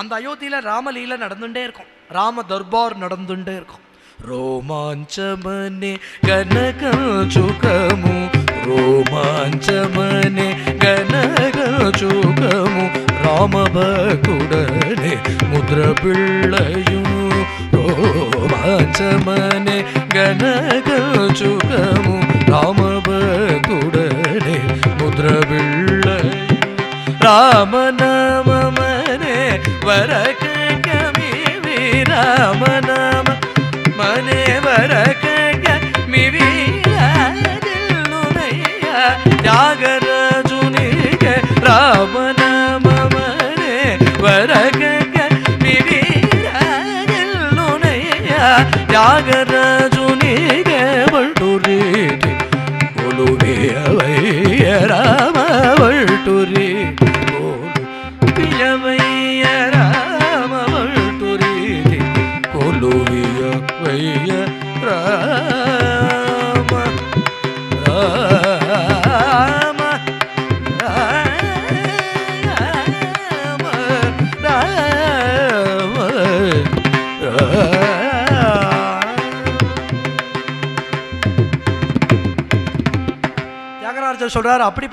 அந்த அயோத்தியில ராமலீல நடந்துட்டே இருக்கும். ராம தர்பார் நடந்துட்டே இருக்கும். ரோமாஞ்சமனே கனகச்சுகமு ரோமாஞ்சமனே கனகச்சுகமு ராமபகுடனே முద్ర பிள்ளையும் ரோமாஞ்சமனே கனகச்சுகமு ராமபகுடனே முద్ర பிள்ளையும் ராமநாமமனே வரகமி ராமநாம மனே வரகமி வீரனுனைய தியாகராஜுனிக ராமநாமமனே வரகமி வீரனுனைய தியாகராஜுனிக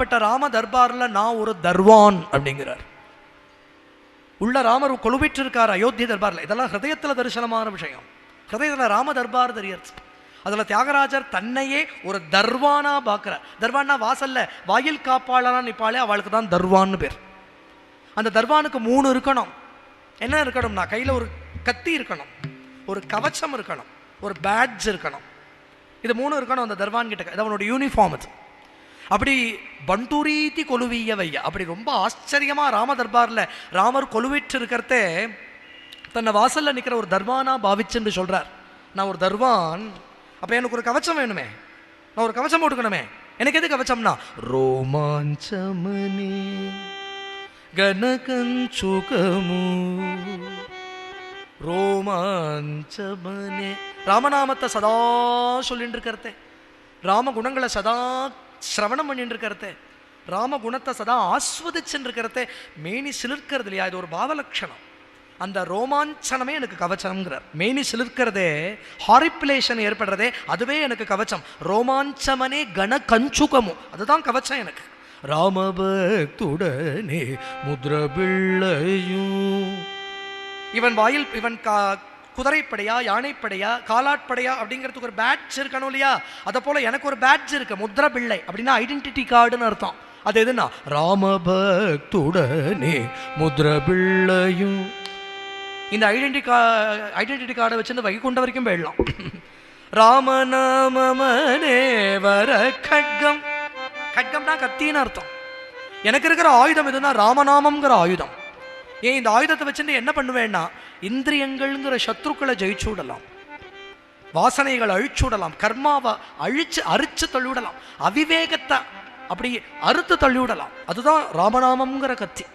அப்படிப்பட்ட ராம தர்பார்ல நான் ஒரு தர்வான் அப்படிங்கிறார். உள்ள ராமர் கொழுவிட்டு இருக்கார் அயோத்தி தர்பார்ல. இதெல்லாம் ஹிருதயத்துல தரிசனமான விஷயம். ஹிருதயத்துல ராம தர்பார் தெரியறது அதுல தியாகராஜர் தன்னையே ஒரு தர்வானா பார்க்கிறார். தர்வான்னா வாசல்ல வாயில் காப்பாளனா நிப்பாளே அவளுக்கு தான் தர்வான்னு பேர். அந்த தர்வானுக்கு மூணு இருக்கணும். என்ன இருக்கணும்னா கையில ஒரு கத்தி இருக்கணும். ஒரு கவச்சம் இருக்கணும். ஒரு பேட்ஜ் இருக்கணும். இது மூணு இருக்கணும் அந்த தர்வான் கிட்ட இது அவனோட யூனிஃபார்ம் அது. அப்படி பண்டூரீதி கொலுவியவைய அப்படி ரொம்ப ஆச்சரியமாக ராம தர்பாரில் ராமர் கொலுவிட்டு இருக்கிறதே தன்னை வாசலில் நிற்கிற ஒரு தர்வானா பாவிச்சுன்னு சொல்கிறார் நான் ஒரு தர்வான் அப்போ எனக்கு ஒரு கவச்சம் வேணுமே. நான் ஒரு கவச்சம் போட்டுக்கணுமே எனக்கு எது கவச்சம்னா ரோமாஞ்சமனி கனகஞ்சுகமு ரோமாஞ்சமனே ராமநாமத்தை சதா சொல்லிட்டு இருக்கிறதே ராம குணங்களை சதா சிரவணம் பண்ணிட்டு இருக்கிறத ராம குணத்தை சதா ஆஸ்வதிச்சுட்டு இருக்கிறதே மேனி சிலிர்க்கிறது இல்லையா? இது ஒரு பாவலட்சணம். அந்த ரோமாஞ்சனமே எனக்கு கவச்சம்ங்கிறார் மேனி சிலிர்க்கிறதே ஹாரிப்புலேஷன் ஏற்படுறதே அதுவே எனக்கு கவச்சம். ரோமாஞ்சமனே கன கஞ்சுகமும் அதுதான் கவச்சம் எனக்கு. ராமபக்துடனே முத்ர பிள்ளையும் இவன் வாயில் இவன் கா குதிரைப்படையா யானைப்படையா காலாட்படையா அப்படிங்கிறதுக்கு ஒரு பேட்ச் இருக்கணும் இல்லையா? அதை போல எனக்கு ஒரு பேட்ச் இருக்கு முத்ர பிள்ளை அப்படின்னா ஐடென்டிட்டி கார்டுன்னு அர்த்தம். அது எதுனா ராமபக்துடனே முத்ர பிள்ளையும். இந்த ஐடென்டி கா ஐடென்டிட்டி கார்டை வச்சிருந்து வைகுண்ட வரைக்கும் போயிடலாம். ராமநாமமனே வர கட்கம். கட்கம்னா கத்தின்னு அர்த்தம். எனக்கு இருக்கிற ஆயுதம் எதுனா ராமநாமங்கிற ஆயுதம். ஏன் இந்த ஆயுதத்தை வச்சுட்டு என்ன பண்ணுவேன்னா இந்திரியங்கள்ங்கிற சத்ருக்களை ஜெயிச்சு விடலாம். வாசனைகளை அழிச்சு விடலாம். கர்மாவை அழிச்சு அரிச்சு தள்ளிவிடலாம். அவிவேகத்தை அப்படி அறுத்து தள்ளிவிடலாம். அதுதான் ராமநாமம்ங்கிற கத்தி.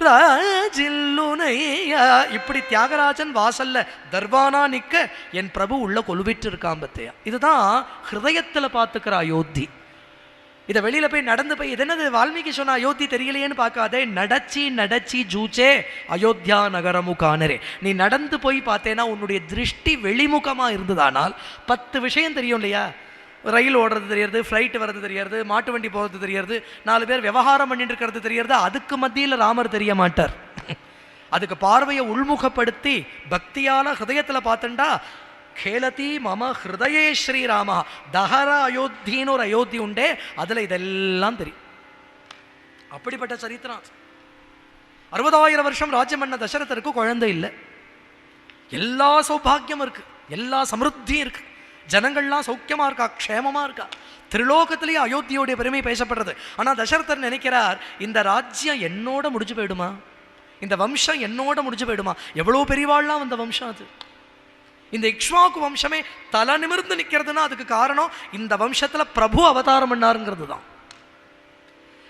ராஜில்லுனையா இப்படி தியாகராஜன் வாசல்ல தர்வானா நிக்க என் பிரபு உள்ள கொலுவிட்டு இருக்காம்பத்தையா இதுதான் ஹிருதயத்தில் பார்த்துக்கிற அயோத்தி. இதை வெளியில் போய் நடந்து போய் இது என்னது வால்மீகி சொன்ன அயோத்தி தெரியலையேன்னு பார்க்காதே. நடச்சி நடச்சி ஜூச்சே அயோத்தியா நகரமு காணரே நீ நடந்து போய் பார்த்தேன்னா உன்னுடைய திருஷ்டி வெளிமுகமாக இருந்ததானால் பத்து விஷயம் தெரியும் இல்லையா? ரயில் ஓடுறது தெரியறது ஃப்ளைட் வர்றது தெரியறது மாட்டு வண்டி போகிறது தெரியறது நாலு பேர் விவகாரம் பண்ணிட்டு இருக்கிறது தெரியறது அதுக்கு மத்தியில் ராமர் தெரிய மாட்டார். அதுக்கு பார்வையை உள்முகப்படுத்தி பக்தியால் ஹதயத்தில் பார்த்துண்டா கேலதி மம ஹிருதயே ஸ்ரீராமா தஹர அயோத்தின்னு ஒரு அயோத்தி உண்டே அதுல இதெல்லாம் தெரியும் அப்படிப்பட்ட சரித்திரம் அறுபதாயிரம் வருஷம் ராஜ்யம் பண்ண தசரதருக்கு குழந்தை இல்லை। எல்லா சௌபாகியம் இருக்கு எல்லா சமிருத்தியும் இருக்கு। ஜனங்கள்லாம் சௌக்கியமா இருக்கா க்ஷேமமா இருக்கா? திரிலோகத்திலேயே அயோத்தியோடைய பெருமை பேசப்படுறது. ஆனால் தசரதர் நினைக்கிறார் இந்த ராஜ்யம் என்னோட முடிஞ்சு போயிடுமா? இந்த வம்சம் என்னோட முடிஞ்சு போயிடுமா? எவ்வளோ பெரியவாள்லாம் அந்த வம்சம் அது. இந்த இக்ஷ்வாக்கு வம்சமே தலை நிமிர்ந்து நிற்கிறதுனா அதுக்கு காரணம் இந்த வம்சத்தில் பிரபு அவதாரம் பண்ணாருங்கிறது தான்.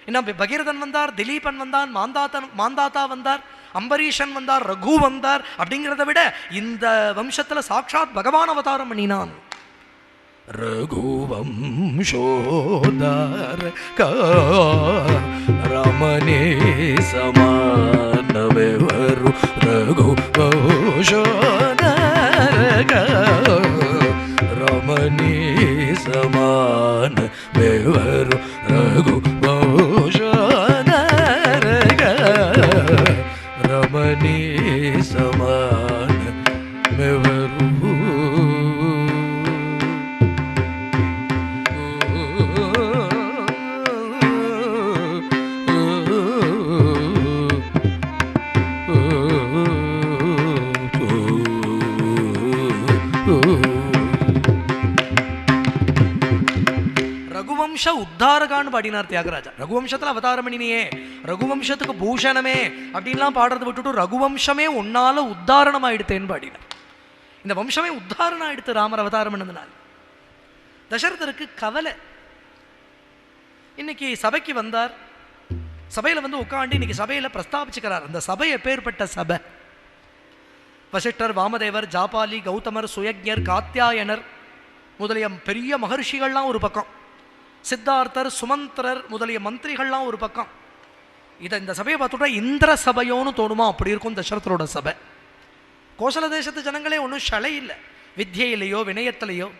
என்ன பகீரதன் வந்தார் திலீபன் வந்தான் மாந்தாத்தன் மாந்தாத்தா வந்தார் அம்பரீஷன் வந்தார் ரகு வந்தார் அப்படிங்கிறத விட இந்த வம்சத்தில் சாட்சாத் பகவான் அவதாரம் பண்ணினான். ரகுவம்சோதார ரமணே சமானவெவரு ரகுவம்சோ ಬೆವರು ರಘು பாடினார் தியாகராஜா. ரகுவம்சத்தில் அவதாரம் பண்ணினியே ரகுவம்சத்துக்கு பூஷணமே அப்படின்லாம் பாடுறதை விட்டுட்டு ரகுவம்சமே உன்னால உத்தாரணம் ஆயிடுத்தேன்னு பாடினார். இந்த வம்சமே உத்தாரணம் ஆயிடுத்து ராமர் அவதாரம் பண்ணதுனால தசரதருக்கு கவலை. இன்னைக்கு சபைக்கு வந்தார். சபையில் வந்து உட்காந்து இன்னைக்கு சபையில் பிரஸ்தாபிச்சுக்கிறார். அந்த சபை எப்பேற்பட்ட சபை. வசிஷ்டர் வாமதேவர் ஜாபாலி கௌதமர் சுயஜர் காத்தியாயனர் முதலிய பெரிய மகர்ஷிகள்லாம் ஒரு பக்கம். சித்தார்த்தர் சுமந்திரர் முதலிய மந்திரிகள்லாம் ஒரு பக்கம். இதை இந்த சபையை பார்த்துட்டா இந்திர சபையோன்னு தோணுமா? அப்படி இருக்கும் தசரதரோட சபை. கோசல தேசத்து ஜனங்களே ஒன்றும் சலை இல்லை. வித்யையிலையோ வினயத்திலேயோ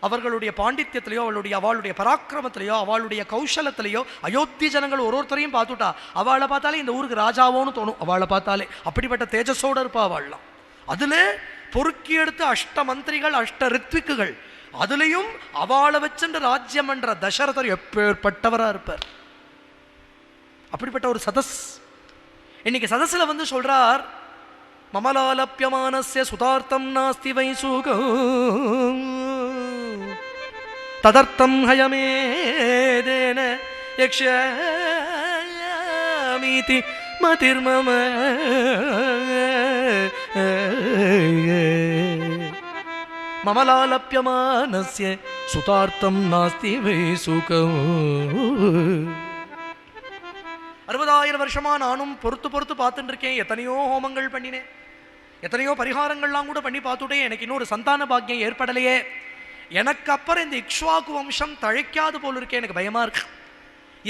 அவர்களுடைய பாண்டித்யத்திலேயோ அவளுடைய அவளுடைய பராக்கிரமத்திலேயோ அவளுடைய கௌசலத்திலேயோ அயோத்தி ஜனங்கள் ஒரு ஒருத்தரையும் பார்த்துட்டா அவளை பார்த்தாலே இந்த ஊருக்கு ராஜாவோன்னு தோணும். அவளை பார்த்தாலே. அப்படிப்பட்ட தேஜஸோடு இருப்பா அவள்லாம். அதில் பொறுக்கி எடுத்து அஷ்ட மந்திரிகள் அஷ்ட ரித்விக்குகள் அதுலேயும் அவளை வச்சுன்ற ராஜ்யம் என்ற தசரதர் எப்பேற்பட்டவராக இருப்பார். அப்படிப்பட்ட ஒரு சதஸ். இன்னைக்கு சதஸில் வந்து சொல்றார் மமலாலப்பியமானஸ்ய சுதார்த்தம் நாஸ்தி வை சுகம் ததர்த்தம் ஹயமேதேன யக்ஷாமீதி மதிர்மம. மமலாலப்பியமானஸ்ய சுதார்த்தம் நாஸ்தி வை சுகம் அறுபதாயிரம் வருஷமா நானும் பொறுத்து பொறுத்து பார்த்துட்டு இருக்கேன் எத்தனையோ ஹோமங்கள் பண்ணினேன் எத்தனையோ பரிகாரங்கள்லாம் கூட பண்ணி பார்த்துட்டேன் எனக்கு இன்னும் ஒரு சந்தான பாக்கியம் ஏற்படலையே. எனக்கு அப்புறம் இந்த இக்ஷ்வாக்கு வம்சம் தழைக்காது போல இருக்கே எனக்கு பயமா இருக்கு.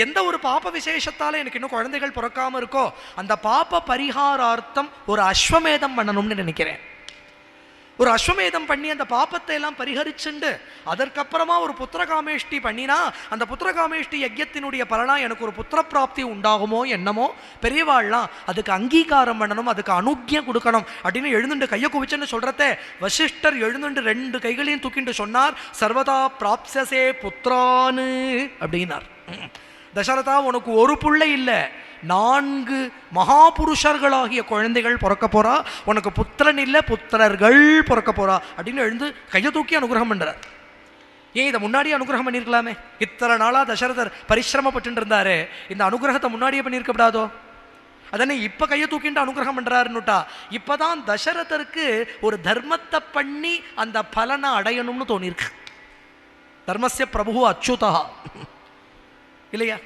எந்த ஒரு பாப்ப விசேஷத்தால எனக்கு இன்னும் குழந்தைகள் பிறக்காம இருக்கோ அந்த பாப்ப பரிகாரார்த்தம் ஒரு அஸ்வமேதம் பண்ணணும்னு நினைக்கிறேன். ஒரு அஸ்வமேதம் பண்ணி அந்த பாப்பத்தை எல்லாம் பரிகரிச்சுண்டு அதற்கப்புறமா ஒரு புத்திரகாமேஷ்டி பண்ணினா அந்த புத்திரகாமேஷ்டி யஜ்யத்தினுடைய பலனா எனக்கு ஒரு புத்திர பிராப்தி உண்டாகுமோ என்னமோ? பெரியவாள்லாம் அதுக்கு அங்கீகாரம் பண்ணணும் அதுக்கு அனுக்கியம் கொடுக்கணும் அப்படின்னு எழுந்துண்டு கையை குவிச்சுன்னு சொல்றதே வசிஷ்டர் எழுந்துண்டு ரெண்டு கைகளையும் தூக்கிட்டு சொன்னார் சர்வதா பிராப்சசே புத்திரானு அப்படின்னார். தசரதா உனக்கு ஒரு புள்ளை இல்லை. நான்கு மகாபுருஷர்களாகிய குழந்தைகள் பிறக்க போறா. உனக்கு புத்திரன் இல்லை புத்திரர்கள் பிறக்க போறா. அப்படின்னு எழுந்து கையை தூக்கி அனுகிரகம் பண்ணுறார் ஏன் இதை முன்னாடியே அனுகிரகம் பண்ணியிருக்கலாமே? இத்தனை நாளாக தசரதர் பரிசிரமப்பட்டு இருந்தாரு. இந்த அனுகிரகத்தை முன்னாடியே பண்ணியிருக்கப்படாதோ? அதனை இப்போ கையை தூக்கிட்டு அனுகிரகம் பண்ணுறாருன்னுட்டா இப்போ தான் தசரதருக்கு ஒரு தர்மத்தை பண்ணி அந்த பலனை அடையணும்னு தோணியிருக்கு. தர்மசிய பிரபு அச்சுதா இல்லையா?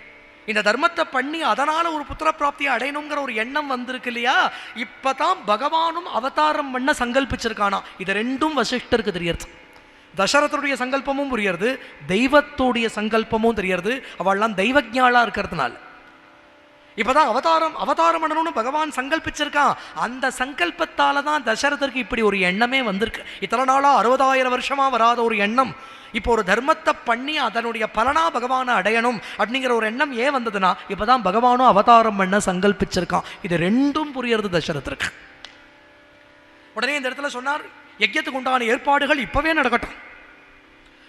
இந்த தர்மத்தை பண்ணி அதனால் ஒரு புத்திர பிராப்தியை அடையணுங்கிற ஒரு எண்ணம் வந்திருக்கு இல்லையா? இப்போ தான் பகவானும் அவதாரம் பண்ண சங்கல்பிச்சிருக்கானா? இது ரெண்டும் வசிஷ்டருக்கு தெரியறது. தசரதனுடைய சங்கல்பமும் புரியறது தெய்வத்தோடைய சங்கல்பமும் தெரியறது. அவள்லாம் தெய்வஜாலா இருக்கிறதுனால. இப்பதான் அவதாரம் அவதாரம் பண்ணணும்னு பகவான் சங்கல்பிச்சிருக்கான். அந்த சங்கல்பத்தால தான் தசரதற்கு இப்படி ஒரு எண்ணமே வந்திருக்கு. இத்தனை நாளாக அறுபதாயிரம் வருஷமா வராத ஒரு எண்ணம். இப்போ ஒரு தர்மத்தை பண்ணி அதனுடைய பலனா பகவானை அடையணும் அப்படிங்கிற ஒரு எண்ணம் ஏன் வந்ததுன்னா இப்போதான் பகவானும் அவதாரம் பண்ண சங்கல்பிச்சிருக்கான். இது ரெண்டும் புரியறது தசரதற்கு உடனே இந்த இடத்துல சொன்னார் யஜ்யத்துக்கு உண்டான ஏற்பாடுகள் இப்பவே நடக்கட்டும்.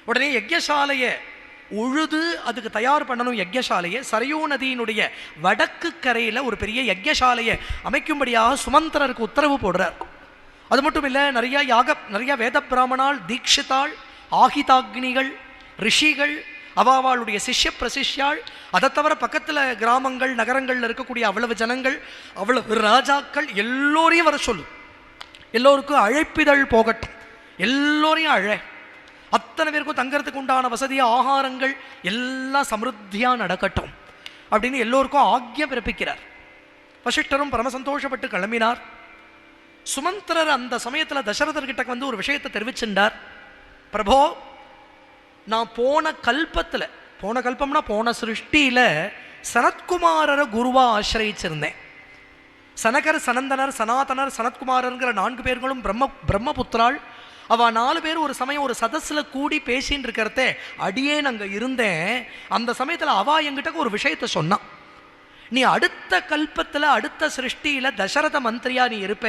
உடனே யஜ்யசாலையை உழுது அதுக்கு தயார் பண்ணணும் யஜ்யசாலையை சரையூ நதியினுடைய வடக்கு கரையில் ஒரு பெரிய யஜ்யசாலையை அமைக்கும்படியாக சுமந்திரருக்கு உத்தரவு போடுறார். அது மட்டும் இல்லை நிறையா யாக நிறையா வேத பிராமணால் தீட்சிதாள் ஆகிதாக்னிகள் ரிஷிகள் அவாவாளுடைய சிஷ்ய பிரசிஷ்யாள் அதை தவிர பக்கத்தில் கிராமங்கள் நகரங்களில் இருக்கக்கூடிய அவ்வளவு ஜனங்கள் அவ்வளவு ராஜாக்கள் எல்லோரையும் வர சொல்லு. எல்லோருக்கும் அழைப்பிதழ் போகட்டும். எல்லோரையும் அழை. அத்தனை பேருக்கும் தங்கறதுக்கு உண்டான வசதி ஆகாரங்கள் எல்லாம் சமிருத்தியாக நடக்கட்டும் அப்படின்னு எல்லோருக்கும் ஆக்ய பிறப்பிக்கிறார். வசிஷ்டரும் பரம சந்தோஷப்பட்டு கிளம்பினார். சுமந்திரர் அந்த சமயத்தில் தசரதர்கிட்ட வந்து ஒரு விஷயத்தை தெரிவிச்சிருந்தார். பிரபோ நான் போன கல்பத்தில் போன கல்பம்னா போன சிருஷ்டியில் சனத்குமாரரை குருவா ஆசிரயிச்சிருந்தேன். சனகர் சனந்தனர் சனாதனர் சனத்குமாரங்கிற நான்கு பேர்களும் பிரம்ம பிரம்மபுத்திராள் அவள் நாலு பேர் ஒரு சமயம் ஒரு சதஸில் கூடி பேசின்னு இருக்கிறதே அடியே நாங்கள் இருந்தேன். அந்த சமயத்தில் அவள் என்கிட்ட ஒரு விஷயத்த சொன்னான் நீ அடுத்த கல்பத்தில் அடுத்த சிருஷ்டியில் தசரத மந்திரியா நீ இருப்ப.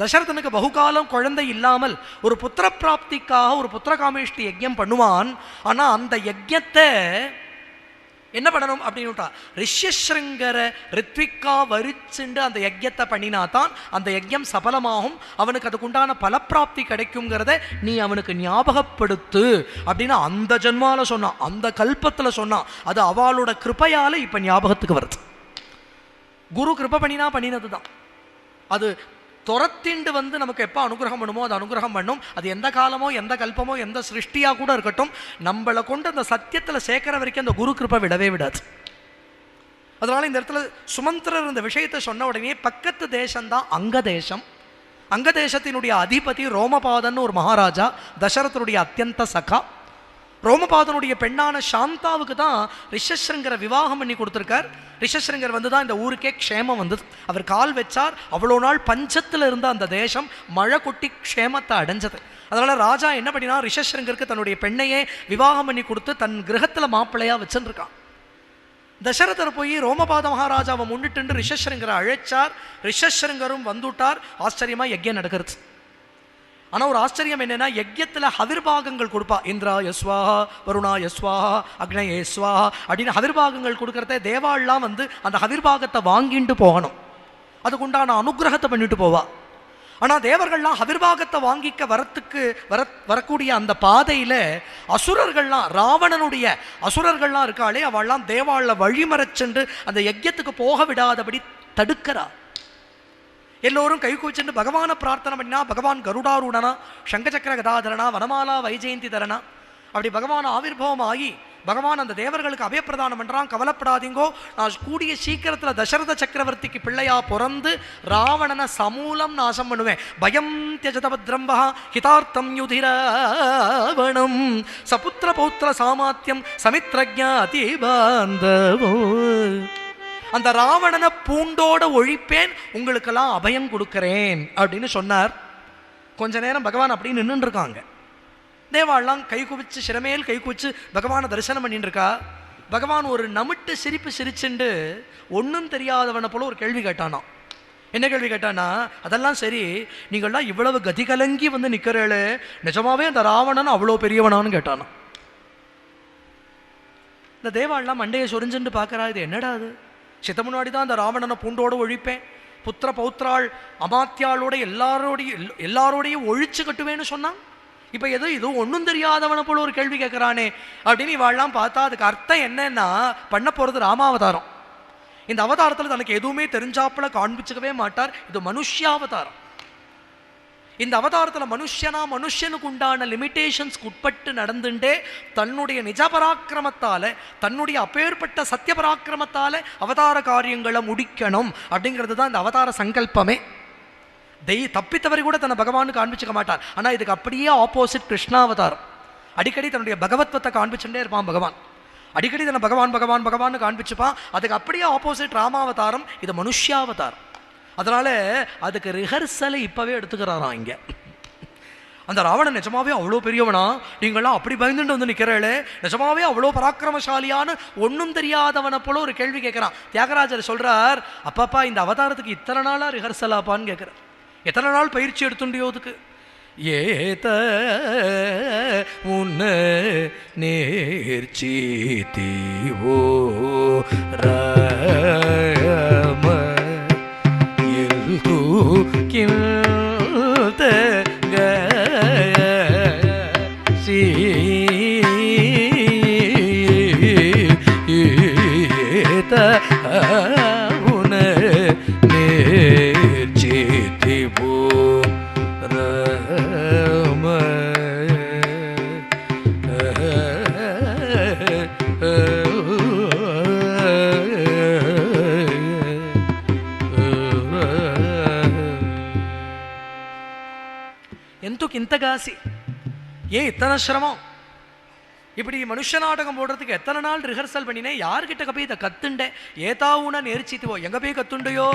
தசரதனுக்கு பகுகாலம் குழந்தை இல்லாமல் ஒரு புத்திர பிராப்திக்காக ஒரு புத்திரகாமேஷ்டி யஜ்யம் பண்ணுவான். ஆனால் அந்த யஜ்யத்தை என்ன பண்ணணும் அப்படின்னுட்டா ரிஷ்யஸ்ருங்கர ரித்விக்கா வரிச்சுண்டு அந்த யஜ்யத்தை பண்ணினா தான் அந்த யஜ்யம் சபலமாகும் அவனுக்கு அதுக்குண்டான பலப்பிராப்தி கிடைக்குங்கிறத நீ அவனுக்கு ஞாபகப்படுத்து அப்படின்னு அந்த ஜென்மாவில் சொன்னான் அந்த கல்பத்தில் சொன்னான். அது அவளோட கிருப்பையால் இப்போ ஞாபகத்துக்கு வருது. குரு கிருப்பை பண்ணினா பண்ணினது தான் அது துரத்திண்டு வந்து நமக்கு எப்போ அனுகிரகம் பண்ணுமோ அது அனுகிரகம் பண்ணும். அது எந்த காலமோ எந்த கல்பமோ எந்த சிருஷ்டியாக கூட இருக்கட்டும். நம்மளை கொண்டு அந்த சத்தியத்தில் சேர்க்குற வரைக்கும் அந்த குரு கிருப்பை விடவே விடாது. அதனால் இந்த இடத்துல சுமந்திரர் இந்த விஷயத்தை சொன்ன உடனே பக்கத்து தேசம்தான் அங்க தேசம் அங்க தேசத்தினுடைய அதிபதி ரோமபாதன் ஒரு மகாராஜா தசரதனுடைய அத்தியந்த சகா. ரோமபாதனுடைய பெண்ணான சாந்தாவுக்கு தான் ரிஷஸ்ரங்கரை விவாகம் பண்ணி கொடுத்துருக்கார். ரிஷஸ்ரங்கர் வந்து தான் இந்த ஊருக்கே க்ஷேமம் வந்தது. அவர் கால் வச்சார். அவ்வளோ நாள் பஞ்சத்தில் இருந்த அந்த தேசம் மழை கொட்டி க்ஷேமத்தை அடைஞ்சது. அதனால் ராஜா என்ன பண்ணினா ரிஷஸ்ரங்கருக்கு தன்னுடைய பெண்ணையே விவாகம் பண்ணி கொடுத்து தன் கிரகத்தில் மாப்பிள்ளையாக வச்சுருக்கான் தசரதர் போய் ரோமபாத மகாராஜாவை முன்னிட்டு ரிஷஸ்ரங்கரை அழைச்சார். ரிஷஸ்ரங்கரும் வந்துட்டார். ஆச்சரியமா யஜ்யம் நடக்கிறது. ஆனால் ஒரு ஆச்சரியம் என்னென்னா யஜ்யத்தில் ஹவிர்பாகங்கள் கொடுப்பா. இந்திரா யஸ்வாஹா வருணா யஸ்வாஹா அக்ன யஸ்வா அப்படின்னு ஹவிர்பாகங்கள் கொடுக்குறத தேவாள்லாம் வந்து அந்த ஹவிர்பாகத்தை வாங்கிட்டு போகணும். அதுக்குண்டான அனுகிரகத்தை பண்ணிட்டு போவா. ஆனால் தேவர்கள்லாம் ஹவிர்பாகத்தை வாங்கிக்க வரத்துக்கு வர வரக்கூடிய அந்த பாதையில் அசுரர்கள்லாம் ராவணனுடைய அசுரர்கள்லாம் இருக்காளே அவள்லாம் தேவாளில் வழிமறச்சென்று அந்த யஜ்யத்துக்கு போக விடாதபடி தடுக்கிறா. எல்லோரும் கை பகவானை பிரார்த்தனை பண்ணினா பகவான் கருடாரூடனா சங்கச்சக்கர கதாதரனா வனமாலா வைஜெயந்தி தரனா. அப்படி பகவான் ஆவிர்வாவம் ஆகி பகவான் அந்த தேவர்களுக்கு அபயப்பிரதானம் பண்ணுறான் கவலைப்படாதீங்கோ நான் கூடிய சீக்கிரத்துல தசரத சக்கரவர்த்திக்கு பிள்ளையா பிறந்து ராவணனை சமூலம் நாசம் பண்ணுவேன். பயம் தியஜதபத்ரம்பா ஹிதார்த்தம் யுதிராவணம் சபுத்திர பௌத்திர சாமாத்தியம் சமித்ரஜா அதிபாந்தவோ அந்த ராவணனை பூண்டோட ஒழிப்பேன் உங்களுக்கெல்லாம் அபயம் கொடுக்கிறேன் அப்படின்னு சொன்னார். கொஞ்ச நேரம் பகவான் அப்படி நின்றுட்டு இருக்காங்க தேவாள்லாம் கை குவிச்சு சிறமேல் கை குவிச்சு பகவானை தரிசனம் பண்ணிட்டு இருக்கா பகவான் ஒரு நமிட்டு சிரிப்பு சிரிச்சுண்டு ஒன்றும் தெரியாதவனை போல ஒரு கேள்வி கேட்டானாம். என்ன கேள்வி கேட்டானா அதெல்லாம் சரி நீங்கள்லாம் இவ்வளவு கதி கலங்கி வந்து நிற்கிறேளே நிஜமாவே அந்த ராவணன் அவ்வளோ பெரியவனான்னு கேட்டானாம். இந்த தேவாள்லாம் மண்டையை சொரிஞ்சுட்டு பார்க்குறா இது என்னடா அது சித்த முன்னாடி தான் அந்த ராவணனை பூண்டோட ஒழிப்பேன். புத்திர பௌத்ராள் அமாத்தியாளோட எல்லாரோடைய எல்லாரோடையும் ஒழிச்சு கட்டுவேன்னு சொன்னான். இப்போ ஏதோ இது ஒன்றும் தெரியாதவனை போல ஒரு கேள்வி கேட்குறானே அப்படின்னு இவாள்லாம் பார்த்தா அதுக்கு அர்த்தம் என்னன்னா பண்ண போகிறது ராமாவதாரம். இந்த அவதாரத்தில் தனக்கு எதுவுமே தெரிஞ்சாப்புல காண்பிச்சுக்கவே மாட்டார். இது மனுஷ்யாவதாரம். இந்த அவதாரத்தில் மனுஷனா மனுஷனுக்கு உண்டான லிமிட்டேஷன்ஸ்க்கு உட்பட்டு நடந்துட்டே தன்னுடைய நிஜ பராக்கிரமத்தால் தன்னுடைய அப்பேற்பட்ட சத்திய பராக்கிரமத்தால் அவதார காரியங்களை முடிக்கணும் அப்படிங்கிறது தான் இந்த அவதார சங்கல்பமே. தெய் தப்பித்தவரை கூட தன்னை பகவானுக்கு காண்பிச்சுக்க மாட்டார். ஆனால் இதுக்கு அப்படியே ஆப்போசிட் கிருஷ்ணாவதாரம். அடிக்கடி தன்னுடைய பகவத்வத்தை காண்பிச்சுட்டே இருப்பான் பகவான். அடிக்கடி தன்னை பகவான் பகவான் பகவான் காண்பிச்சுப்பான். அதுக்கு அப்படியே ஆப்போசிட் ராமாவதாரம் இது மனுஷ்யாவதாரம். அதனால அதுக்கு ரிஹர்சலை இப்பவே எடுத்துக்கிறாராம் இங்க. அந்த ராவணன் நிஜமாவே அவ்வளோ பெரியவனா? நீங்களாம் அப்படி பயந்துட்டு வந்து நிற்கிறாளே நிஜமாவே அவ்வளோ பராக்கிரமசாலியான ஒன்றும் தெரியாதவனை போல ஒரு கேள்வி கேட்குறான் தியாகராஜர் சொல்கிறார் அப்பப்பா இந்த அவதாரத்துக்கு இத்தனை நாளாக ரிஹர்சலாப்பான்னு கேட்குறார் எத்தனை நாள் பயிற்சி எடுத்துண்டியோதுக்கு ஏத உன்ன நேர்ச்சி தீவோ கில்த ఎందుకు ఇంత గాసి ఏ ఇతన శ్రమం இப்படி மனுஷ நாடகம் போடுறதுக்கு எத்தனை நாள் ரிஹர்சல் பண்ணினேன் யார்கிட்ட போய் இதை கத்துண்டேன் ஏதாவுன நேர்ச்சித்துவோ எங்க போய் கத்துண்டையோ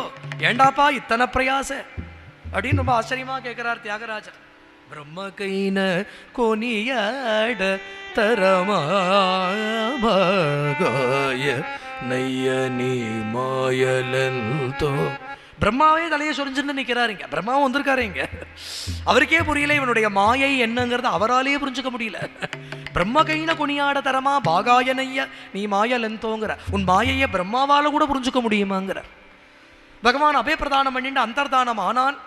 ஏண்டாப்பா இத்தனை பிரயாச அப்படின்னு ரொம்ப ஆச்சரியமா கேட்கிறார் தியாகராஜர் பிரம்ம கைன கொனியாட தரமாய நைய நீ மாயலந்தோ பிரம்மாவே தலையை சொரிஞ்சுன்னு நிற்கிறாருங்க பிரம்மாவும் வந்திருக்காரு இங்கே. அவருக்கே புரியல இவனுடைய மாயை என்னங்கிறத அவராலேயே புரிஞ்சுக்க முடியல. பிரம்ம கைன கொனியாட தரமா பாகாயனைய நீ மாயலெந்தோங்கிற உன் மாயையை பிரம்மாவால கூட புரிஞ்சுக்க முடியுமாங்கிற. பகவான் அபயப்பிரதானம் பண்ணிட்டு அந்தர்தானம் ஆனான்.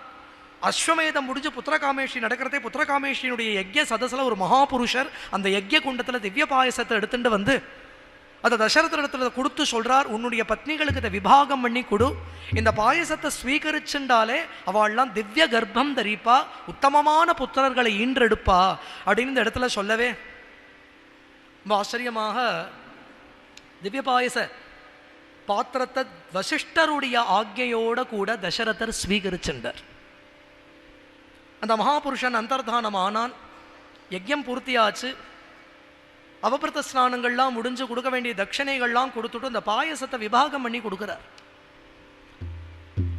அஸ்வமேதம் முடிஞ்சு புத்திரகாமேஷி நடக்கிறதே புத்திரகாமேஷியினுடைய யஜ்ய சதசில் ஒரு மகாபுருஷர் அந்த யஜ்ய குண்டத்தில் திவ்ய பாயசத்தை எடுத்துட்டு வந்து அதை தசரத இடத்துல கொடுத்து சொல்றார் உன்னுடைய பத்னிகளுக்கு இதை விபாகம் பண்ணி கொடு. இந்த பாயசத்தை ஸ்வீகரிச்சுண்டாலே அவள்லாம் திவ்ய கர்ப்பம் தரிப்பா உத்தமமான புத்திரர்களை ஈன்றெடுப்பா. அப்படின்னு இந்த இடத்துல சொல்லவே ரொம்ப ஆச்சரியமாக திவ்ய பாயச பாத்திரத்தை வசிஷ்டருடைய ஆக்ஞையோட கூட தசரதர் ஸ்வீகரிச்சுண்டார். அந்த மகாபுருஷன் அந்தர்தானம் ஆனான் யஜ்யம் பூர்த்தியாச்சு. அவபிரத ஸ்நானங்கள்லாம் முடிஞ்சு கொடுக்க வேண்டிய தட்சணைகள்லாம் கொடுத்துட்டு அந்த பாயசத்தை விபாகம் பண்ணி கொடுக்குறார்.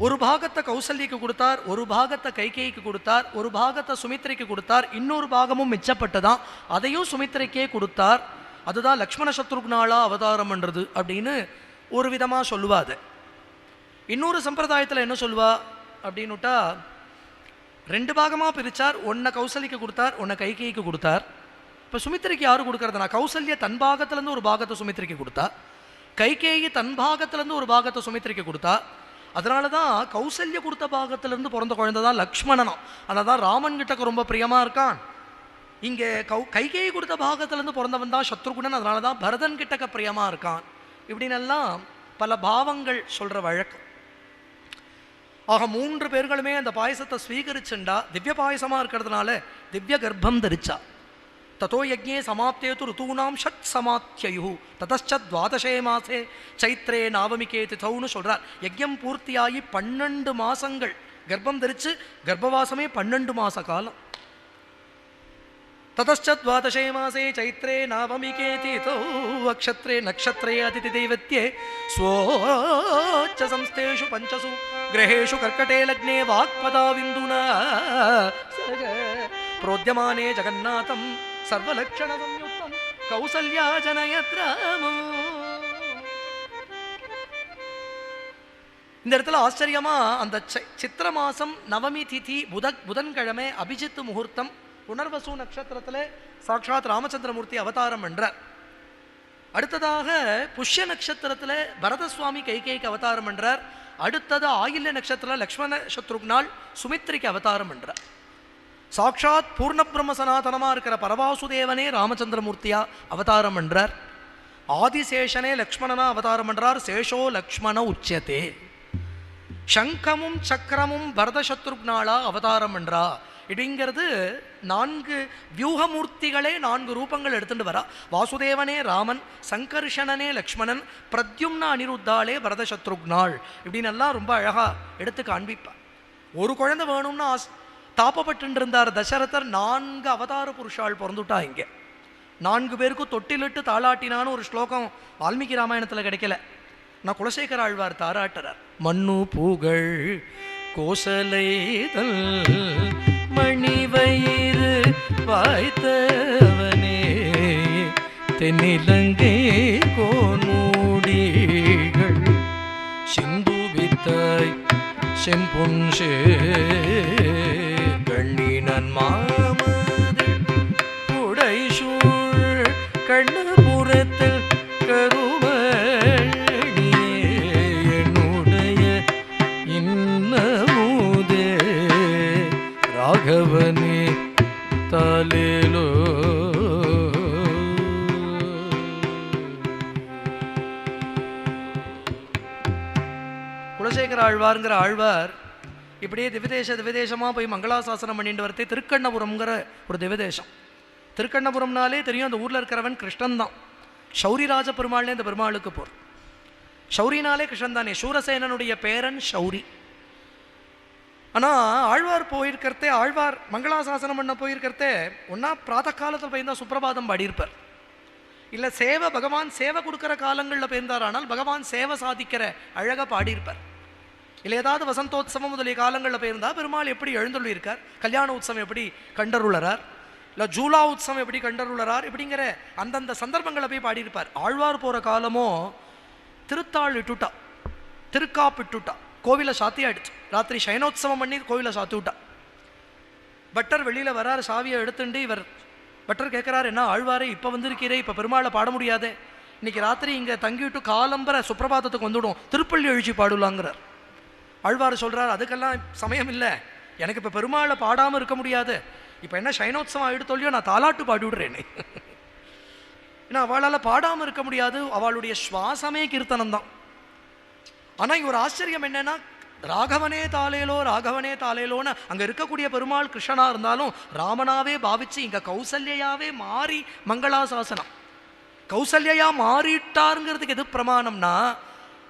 ஒரு பாகத்தை கௌசல்யக்கு கொடுத்தார் ஒரு பாகத்தை கைகைக்கு கொடுத்தார் ஒரு பாகத்தை சுமித்திரைக்கு கொடுத்தார் இன்னொரு பாகமும் மிச்சப்பட்டதான். அதையும் சுமித்திரைக்கே கொடுத்தார். அதுதான் லக்ஷ்மண சத்ருக்னாலா அவதாரம் பண்ணுறது அப்படின்னு ஒரு விதமாக சொல்லுவா அது இன்னொரு சம்பிரதாயத்தில் என்ன சொல்லுவா அப்படின்னுட்டா ரெண்டு பாகமாக பிரித்தார் ஒன்றை கௌசலிக்கு கொடுத்தார் ஒன்றை கைகைக்கு கொடுத்தார். இப்போ சுமித்திரைக்கு யார் கொடுக்கறதுனா கௌசல்ய தன் பாகத்துலேருந்து ஒரு பாகத்தை சுமித்திரைக்கு கொடுத்தா கைகேயி தன் பாகத்துலேருந்து ஒரு பாகத்தை சுமித்திரைக்கு கொடுத்தா அதனால தான் கௌசல்ய கொடுத்த பாகத்திலேருந்து பிறந்த குழந்தை தான் லக்ஷ்மணனும் அதனால தான் ராமன் கிட்டக்கு ரொம்ப பிரியமாக இருக்கான். இங்கே கௌ கைகேயி கொடுத்த பாகத்திலேருந்து பிறந்தவன் தான் சத்ருகுணன் அதனால தான் பரதன் கிட்டக்க பிரியமாக இருக்கான். இப்படின்னெல்லாம் பல பாவங்கள் சொல்கிற வழக்கம். ஆக மூன்று பேர்களுமே அந்த பாயசத்தை ஸ்வீகரிச்சுண்டா திவ்ய பாயசமாக இருக்கிறதுனால திவ்ய கர்ப்பம் தரிச்சா. ததோ யஜ்ஞே சமாப்தேது ருத்தூனாம் ஷட் சமாத்தியயு ததச்ச துவாதசே மாசே சைத்ரே நாவமிகே திதௌன்னு சொல்றார் யஜ்யம் பூர்த்தியாகி பன்னெண்டு மாசங்கள் கர்ப்பம் தரிச்சு கர்ப்பவாசமே பன்னெண்டு மாச காலம் ततश्च द्वादशे मासे चैत्रे नावमिके तीतौ अक्षत्रे नक्षत्रे अतिथिदैवत्ये स्वोच्च संस्थेषु पञ्चसु ग्रहेषु कर्कटे लग्ने वाक्पदाविन्दुना सग प्रोद्यमाने जगन्नाथं സർവലക്ഷണസംയുക്തം கௌசல்யாஜனயத்ராமோ இந்த இடத்துல ஆச்சரியமா அந்த சித்திர மாசம் நவமி திதி புத புதன்கிழமை அபிஜித் முகூர்த்தம் புனர்வசு நட்சத்திரத்தில் சாட்சாத் ராமச்சந்திரமூர்த்தி அவதாரம் என்றார். அடுத்ததாக புஷ்ய நட்சத்திரத்தில் பரதசுவாமி கைகைக்கு அவதாரம் என்றார். அடுத்தது ஆயில்ய நட்சத்திரம் லக்ஷ்மண சத்ருக்னால் சுமித்ரிக்கு அவதாரம் என்றார். சாட்சாத் பூர்ண பிரம்ம இருக்கிற பரவாசுதேவனே ராமச்சந்திரமூர்த்தியா அவதாரம் என்றார் ஆதிசேஷனே லக்ஷ்மணனா அவதாரம் என்றார் சேஷோ லக்ஷ்மண உச்சியதே சங்கமும் சக்கரமும் பரத சத்ருக்னாளா அவதாரம் என்றா இப்படிங்கிறது நான்கு வியூகமூர்த்திகளே நான்கு ரூபங்கள் எடுத்துட்டு வரா. வாசுதேவனே ராமன் சங்கர்ஷணனே லக்ஷ்மணன் பிரத்யும்ன அனிருத்தாலே பரத சத்ருக்னாள் இப்படின்னு எல்லாம் ரொம்ப அழகா எடுத்து காண்பிப்பா. ஒரு குழந்தை வேணும்னு ஆஸ் தாப்பப்பட்டு இருந்தார் தசரதர் நான்கு அவதார புருஷாள் பிறந்துட்டா இங்கே. நான்கு பேருக்கும் தொட்டிலிட்டு தாளாட்டினான்னு ஒரு ஸ்லோகம் வால்மீகி ராமாயணத்தில் கிடைக்கல. நான் குலசேகர ஆழ்வார் தாராட்டுறார். மண்ணு பூகள் கோசலைதல் மணிவயிறு வாய்த்தவனே தென்னிலங்கை கோன்மூடிகள் சிந்து வித்தாய் கண்ணினன் மா ஆழ்வார்ங்கிற ஆழ்வார் இப்படியே திவிதேச திவிதேசமாக போய் மங்களாசாசனம் பண்ணிட்டு வரத்தே திருக்கண்ணபுரம்ங்கிற ஒரு திவிதேசம். திருக்கண்ணபுரம்னாலே தெரியும் அந்த ஊரில் இருக்கிறவன் கிருஷ்ணன் தான் சௌரிராஜ பெருமாள்னே இந்த பெருமாளுக்கு போர் சௌரினாலே கிருஷ்ணன் தானே சூரசேனனுடைய பேரன் சௌரி ஆனால் ஆழ்வார் போயிருக்கிறதே ஆழ்வார் மங்களாசாசனம் பண்ண போயிருக்கிறதே ஒன்றா பிராத காலத்தில் போய் சுப்பிரபாதம் பாடியிருப்பார். இல்லை சேவை பகவான் சேவை கொடுக்குற காலங்களில் போயிருந்தாரானால் பகவான் சேவை சாதிக்கிற அழகாக பாடியிருப்பார். இல்லை ஏதாவது வசந்தோத்சவம் முதலிய காலங்களில் போயிருந்தால் பெருமாள் எப்படி எழுந்துள்ளிருக்கார் கல்யாண உற்சவம் எப்படி கண்டருளரார் இல்லை ஜூலா உற்சவம் எப்படி கண்டருளரார் இப்படிங்கிற அந்தந்த சந்தர்ப்பங்களை போய் பாடியிருப்பார். ஆழ்வார் போகிற காலமோ திருத்தாள் இட்டுட்டா திருக்காப்பிட்டுட்டா கோவிலை சாத்தி ஆயிடுச்சு. ராத்திரி சயனோத்சவம் பண்ணி கோவிலை சாத்தி விட்டா. பட்டர் வெளியில் வராரு சாவியை எடுத்துண்டு இவர் பட்டர் கேட்குறாரு என்ன ஆழ்வாரே இப்போ வந்திருக்கிறே இப்போ பெருமாளை பாட முடியாதே. இன்னைக்கு ராத்திரி இங்கே தங்கிவிட்டு காலம்பர சுப்பிரபாதத்துக்கு வந்துவிடும் திருப்பள்ளி எழுச்சி பாடுலாங்கிறார். ஆழ்வார் சொல்கிறார் அதுக்கெல்லாம் சமயம் இல்லை. எனக்கு இப்போ பெருமாளை பாடாமல் இருக்க முடியாது. இப்போ என்ன சைனோத்சவம் ஆயிடுத்தோல்லையோ நான் தாலாட்டு பாடி விடுறேனே. ஏன்னா அவளால் பாடாமல் இருக்க முடியாது. அவளுடைய சுவாசமே கீர்த்தனம் தான் ஆனால் இங்கே ஒரு ஆச்சரியம் என்னென்னா ராகவனே தாலேலோ ராகவனே தாலேலோன்னு அங்கே இருக்கக்கூடிய பெருமாள் கிருஷ்ணனாக இருந்தாலும் ராமனாவே பாவிச்சு இங்கே கௌசல்யாவே மாறி மங்களாசாசனம். கௌசல்யா மாறிட்டாருங்கிறதுக்கு எது பிரமாணம்னா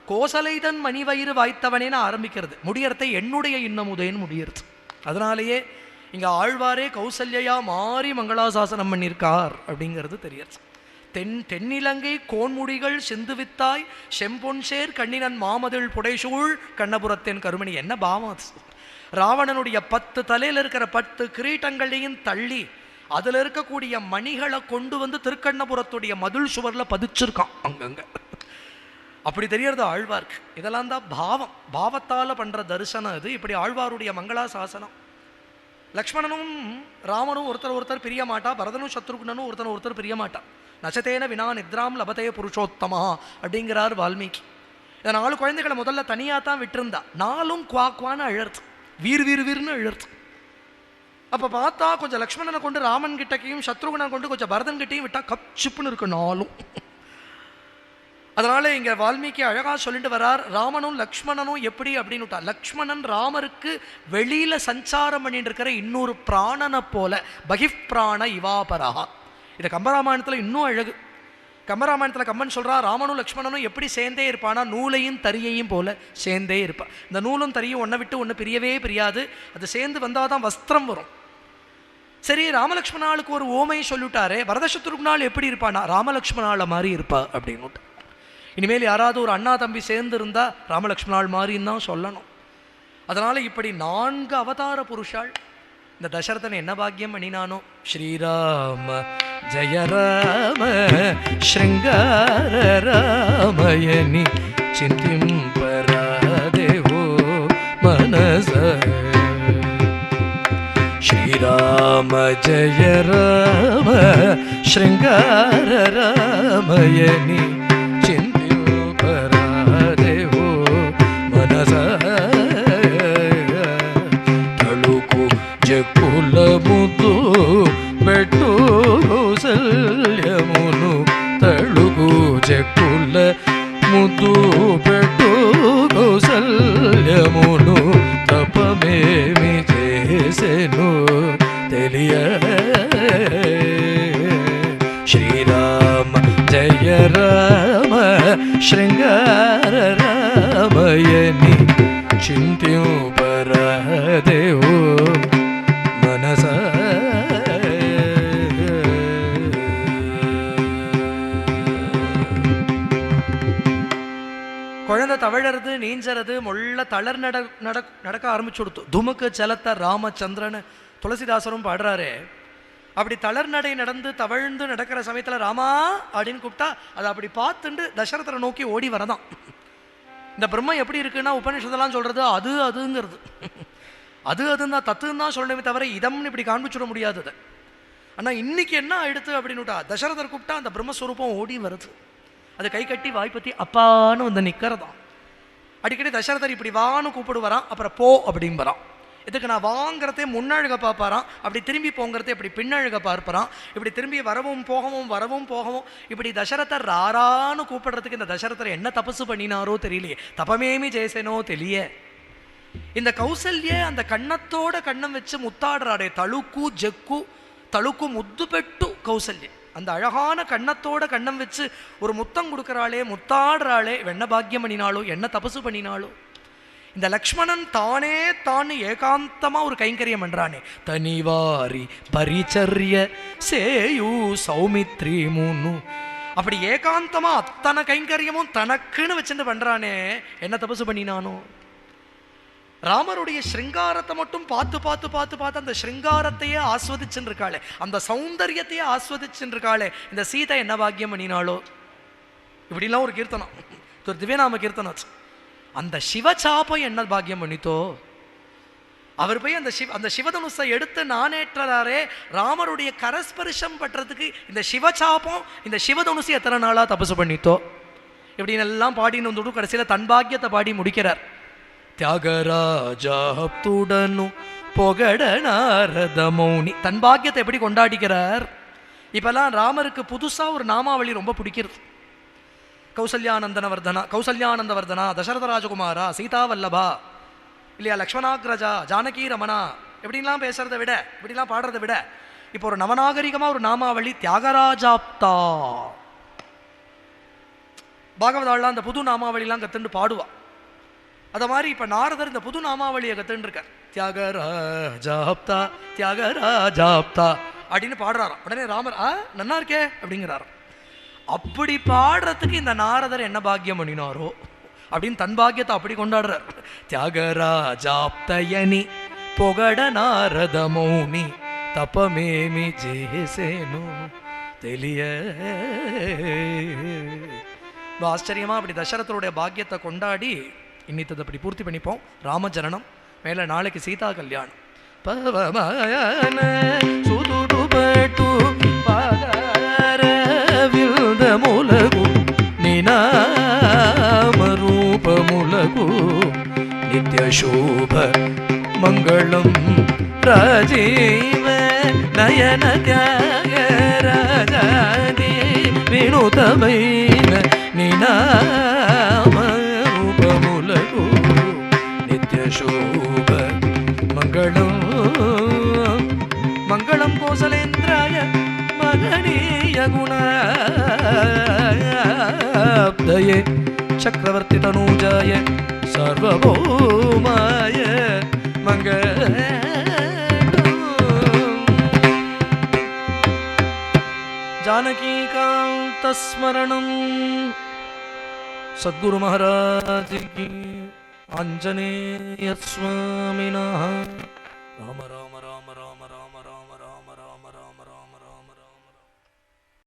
கோசலைதன் மணிவயிறு வாய்த்தவனேன்னு ஆரம்பிக்கிறது. முடியறதை என்னுடைய இன்னமுதேன்னு முடியறது. அதனாலேயே இங்கே ஆழ்வாரே கௌசல்யா மாறி மங்களாசாசனம் பண்ணியிருக்கார் அப்படிங்கிறது தெரியறது. தென் தென்னிலங்கை கோன்முடிகள் செந்துவித்தாய் செம்பொன்சேர் கண்ணினன் மாமதில் புடைசூழ் கண்ணபுரத்தின் கருமணி. என்ன பாவம் அது? ராவணனுடைய பத்து தலையில் இருக்கிற பத்து கிரீட்டங்களையும் தள்ளி அதில் இருக்கக்கூடிய மணிகளை கொண்டு வந்து திருக்கண்ணபுரத்துடைய மதுள் சுவரில் பதிச்சிருக்கான் அங்கங்கே. அப்படி தெரியறது ஆழ்வார்க்கு. இதெல்லாம் தான் பாவம். பாவத்தால் பண்ணுற தரிசனம் இது இப்படி ஆழ்வாருடைய மங்களா சாசனம் லக்ஷ்மணனும் ராமனும் ஒருத்தர் ஒருத்தர் பிரிய மாட்டா. பரதனும் சத்ருகுணனும் ஒருத்தர் ஒருத்தர் பிரிய மாட்டா. நச்சத்தேன வினா நித்ராம் லபதே புருஷோத்தமா அப்படிங்கிறார் வால்மீகி. இந்த நாலு குழந்தைகளை முதல்ல தனியாக தான் விட்டுருந்தா. நாலும் குவா குவான்னு அழர்த்து வீர் வீர் வீர்னு அழர்த்து அப்போ பார்த்தா கொஞ்சம் லக்ஷ்மணனை கொண்டு ராமன் கிட்டக்கையும் சத்ருகுணனை கொண்டு கொஞ்சம் பரதன் கிட்டையும் விட்டால் கப் சிப்புன்னு இருக்கு நாலும். அதனால் இங்கே வால்மீகி அழகாக சொல்லிட்டு வரார் ராமனும் லக்ஷ்மணனும் எப்படி? அப்படின்னு விட்டா லக்ஷ்மணன் ராமருக்கு வெளியில் சஞ்சாரம் பண்ணிட்டு இருக்கிற இன்னொரு பிராணனை போல பகிப் இவாபரகா இதை கம்பராமாயணத்தில் இன்னும் அழகு. கம்பராமாயணத்தில் கம்மன் சொல்கிறா ராமனும் லக்ஷ்மணனும் எப்படி சேர்ந்தே இருப்பானா? நூலையும் தரியையும் போல சேர்ந்தே இருப்பான் இந்த நூலும் தரியும் ஒன்றை விட்டு ஒன்று பிரியவே பிரியாது. அது சேர்ந்து வந்தால் தான் வஸ்திரம் வரும். சரி ராமலக்ஷ்மணாளுக்கு ஒரு ஓமையை சொல்லிட்டாரே வரதசத்துருக்குனால் எப்படி இருப்பானா? ராமலக்ஷ்மணாள மாதிரி இருப்பா அப்படின்னு இனிமேல் யாராவது ஒரு அண்ணா தம்பி சேர்ந்துருந்தா ராமலக்ஷ்மணாள் மாதிரின்னு தான் சொல்லணும். அதனால் இப்படி நான்கு அவதார புருஷாள். இந்த தசரதன் என்ன பாக்கியம் அணினானோ? ஸ்ரீராம ஜய ராம ஸ்ருங்கார ராமயணி. சிந்திம் பராதேவோ மனச. ஸ்ரீராம ஜய ராம ஸ்ருங்கார ராமயணி. జక్కుల ముద్దు పెట్టు శల్యమును తడుగు చెక్కుల ముద్దు పెట్టు కౌసల్యమును తపమేమి చేసెను తెలియ. శ్రీరామ జయ రామ శృంగార రామయని చింత్యు தவழறது முள்ள தளர் நட நட நடக்க ஆரம்பிச்சு கொடுத்து துமுக்கு செலத்த ராமச்சந்திரன் துளசிதாசரும் பாடுறாரு. அப்படி தளர் நடை நடந்து தவழ்ந்து நடக்கிற சமயத்துல ராமா அப்படின்னு கூப்பிட்டா அதை அப்படி பார்த்துண்டு தசரதரை நோக்கி ஓடி வரதான். இந்த பிரம்மம் எப்படி இருக்குன்னா உபனிஷதெல்லாம் சொல்றது அது அதுங்கிறது. அது அதுன்னா தத்துன்னு தான் சொல்லணுமே தவிர இதம்னு இப்படி காண்பிச்சுட முடியாது அதை. ஆனா இன்னைக்கு என்ன ஆயிடுத்து அப்படின்னுட்டா தசரதர் கூப்பிட்டா அந்த பிரம்மஸ்வரூபம் ஓடி வருது. அது கை கட்டி வாய்ப்பத்தி அப்பான்னு வந்து நிற்கிறதான் அடிக்கடி தசரதர் இப்படி வான்னு கூப்பிடுவாராம் அப்புறம் போ அப்படிம்பறான். இதுக்கு நான் வாங்கிறதே முன்னழுக பார்ப்பாராம் அப்படி திரும்பி போங்கிறதே இப்படி பின்னழுக பார்ப்பறான் இப்படி திரும்பி வரவும் போகவும் வரவும் போகவும் இப்படி தசரதர் ராரான்னு கூப்பிடுறதுக்கு இந்த தசரதர் என்ன தபசு பண்ணினாரோ தெரியலையே. தபமேமி ஜெயசேனோ தெரிய இந்த கௌசல்ய அந்த கண்ணத்தோட கண்ணம் வச்சு முத்தாடுறாடே தழுக்கு ஜெக்கு தழுக்கு முத்து பெட்டு அந்த அழகான கண்ணத்தோட கண்ணம் வச்சு ஒரு முத்தம் கொடுக்குறாளே முத்தாடுறாளே வெண்ண பாக்கியம் பண்ணினாளோ என்ன தபசு பண்ணினாளோ. இந்த லக்ஷ்மணன் தானே தான் ஏகாந்தமா ஒரு கைங்கரியம் பண்றானே. தனிவாரி பரிச்சரிய சேயு சௌமித்ரி மூணு அப்படி ஏகாந்தமா அத்தனை கைங்கரியமும் தனக்குன்னு வச்சுட்டு பண்றானே என்ன தபசு பண்ணினானோ. ராமருடைய ஸ்ருங்காரத்தை மட்டும் பார்த்து பார்த்து பார்த்து பார்த்து அந்த ஸ்ருங்காரத்தையே ஆஸ்வதிச்சுருக்காளே அந்த சௌந்தரியத்தையே ஆஸ்வதிச்சுருக்காளே இந்த சீதை என்ன பாக்கியம் பண்ணினாளோ இப்படிலாம் ஒரு கீர்த்தனம். ஒரு திவ்யநாம கீர்த்தனம் அந்த சிவச்சாப்பை என்ன பாக்கியம் பண்ணித்தோ அவர் போய் அந்த சிவ அந்த சிவதனுசை எடுத்து நானேற்றாரே ராமருடைய கரஸ்பரிசம் பண்றதுக்கு இந்த சிவச்சாபம் இந்த சிவதனுசு எத்தனை நாளாக தபசு பண்ணித்தோ? இப்படின்னு எல்லாம் பாடின்னு வந்துட்டு கடைசியில் தன் பாக்கியத்தை பாடி முடிக்கிறார். தியாகராஜாப்துடனு புகட நாரத மௌனி தன் பாக்கியத்தை எப்படி கொண்டாடிக்கிறார்? இப்பெல்லாம் ராமருக்கு புதுசாக ஒரு நாமாவளி ரொம்ப பிடிக்கிறது. கௌசல்யானந்தனவர்தனா கௌசல்யானந்தவர்தனா தசரத ராஜகுமாரா சீதா வல்லபா இல்லையா லக்ஷ்மணாகிரஜா ஜானகி ரமணா எப்படின்லாம் பேசுறதை விட இப்படிலாம் பாடுறதை விட இப்போ ஒரு நவநாகரிகமாக ஒரு நாமாவளி தியாகராஜாப்தா. பாகவதாலாம் அந்த புது நாமாவளிலாம் கத்துண்டு பாடுவா. அதை மாதிரி இப்போ நாரதர் இந்த புது நாமாவளியை கத்துன்னு தியாகராஜாப்தா தியாகராஜாப்தா அப்படின்னு பாடுறாராம். உடனே ராமர் ஆ நன்னா இருக்கே அப்படிங்கிறாராம். அப்படி பாடுறதுக்கு இந்த நாரதர் என்ன பாக்கியம் பண்ணினாரோ அப்படின்னு தன் பாக்கியத்தை அப்படி கொண்டாடுறார். தியாகராஜாப்தயனி பொகட நாரத மௌனி தப்பமேமி ஜேசேனு தெளிய. ஆச்சரியமாக ஆச்சரியமா அப்படி தசரதருடைய பாக்கியத்தை கொண்டாடி இன்னித்தது அப்படி பூர்த்தி பண்ணிப்போம். ராமச்சரணம் மேலே நாளைக்கு சீதா கல்யாணம். பவமயன சுதுடுபட்டு பாதாரவிந்த முலகு நினாமரூப முலகு நித்யசோப மங்களம் ராஜீவ நயன தியாக வேணு வினுதமைன நினா कुशलेन्द्राय महनीयगुणाब्धये चक्रवर्तितनूजाय सर्वभौमाय मङ्गल जानकीकान्तस्मरणं सद्गुरुमहाराज आञ्जनेयस्वामिनः राम।